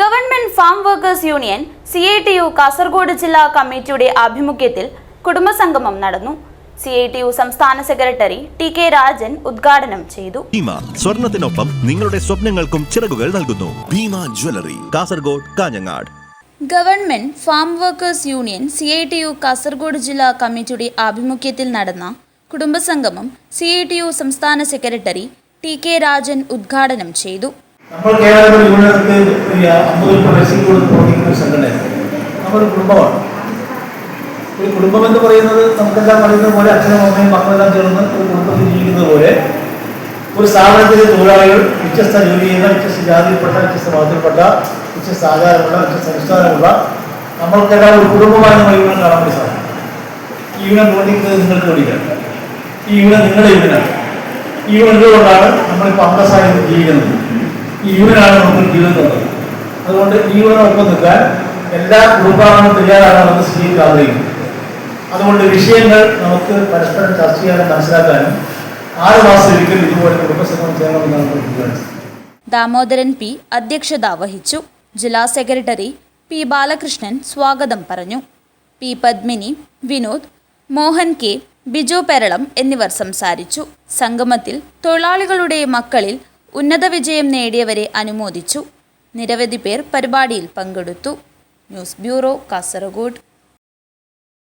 Government farm workers union C I T U Kasaragod ജില്ലാ കമ്മിറ്റിയുടെ ആഭിമുഖ്യത്തിൽ കുടുംബസംഗമം നടന്നു. സി ഐ ടി യു സംസ്ഥാന സെക്രട്ടറി ടി കെ രാജൻ ഉദ്ഘാടനം ചെയ്തു. ഭീമ സ്വർണത്തിനൊപ്പം നിങ്ങളുടെ സ്വപ്നങ്ങൾക്കും ചിറകുകൾ നൽകുന്നു. Bhima jewellery Kasaragod Kanhangad. Government farm workers union C I T U Kasaragod ജില്ലാ കമ്മിറ്റിയുടെ ആഭിമുഖ്യത്തിൽ നടന്ന കുടുംബസംഗമം സി ഐ ടി യു സംസ്ഥാന സെക്രട്ടറി ടി കെ രാജൻ ഉദ്ഘാടനം ചെയ്തു. നമ്മൾ കേരളത്തിൽ യൂണിയർക്ക് അമ്പത് രൂപ പൈസ കൊടുത്ത് പ്രവർത്തിക്കുന്ന ഒരു സംഘടനയാണ് നമ്മളൊരു കുടുംബമാണ്. ഒരു കുടുംബം എന്ന് പറയുന്നത് നമുക്കെല്ലാം പറയുന്നത് പോലെ അച്ഛനും അമ്മയും മക്കളെല്ലാം ചേർന്ന് ഒരു കുടുംബത്തിൽ ജീവിക്കുന്നത് പോലെ ഒരു സ്ഥാപനത്തിലെ തൊഴിലാളികൾ വ്യത്യസ്ത ജോലി ചെയ്യുന്ന വ്യത്യസ്ത ജാതിയിൽപ്പെട്ട വ്യത്യസ്ത മതത്തിൽപ്പെട്ട വ്യത്യസ്ത ആചാരമുള്ള വ്യത്യസ്ത സംസ്കാരമുള്ള നമ്മൾക്കെല്ലാം ഒരു കുടുംബമായി നമ്മൾ യൂണിയൻ കാണാൻ വേണ്ടി സാധിക്കും. ഈ യൂണിയൻ പ്രവർത്തിക്കുന്നത് നിങ്ങൾക്ക് വേണ്ടിയിട്ടാണ്. ഈ യൂണിയൻ നിങ്ങളുടെ യൂണിയനാണ് ഈ യൂണിയനുകൊണ്ടാണ് നമ്മളിപ്പോൾ അന്തസ്സായി ജീവിക്കുന്നത്. യൂണിയനാണ് നമുക്ക് ജീവിതം തന്നത്. അതുകൊണ്ട് യൂണിയനൊപ്പം നിൽക്കാൻ എല്ലാ കുടുംബാംഗങ്ങളും തയ്യാറാകണമെന്ന് സ്വീകരിക്കാതെയും അതുകൊണ്ട് വിഷയങ്ങൾ നമുക്ക് പരസ്പരം ചർച്ച ചെയ്യാനും മനസ്സിലാക്കാനും ആറ് മാസം ഒരിക്കൽ ഇതുപോലെ കുടുംബസംഘം ചെയ്യണമെന്നാണ് ദാമോദരൻ പി അധ്യക്ഷത വഹിച്ചു. ജില്ലാ സെക്രട്ടറി പി ബാലകൃഷ്ണൻ സ്വാഗതം പറഞ്ഞു. പി പത്മിനി വിനോദ് മോഹൻ കെ ബിജു പെരളം എന്നിവർ സംസാരിച്ചു. സംഗമത്തിൽ തൊഴിലാളികളുടെ മക്കളിൽ ഉന്നത വിജയം നേടിയവരെ അനുമോദിച്ചു. നിരവധി പേർ പരിപാടിയിൽ പങ്കെടുത്തു. News bureau Kasaragod.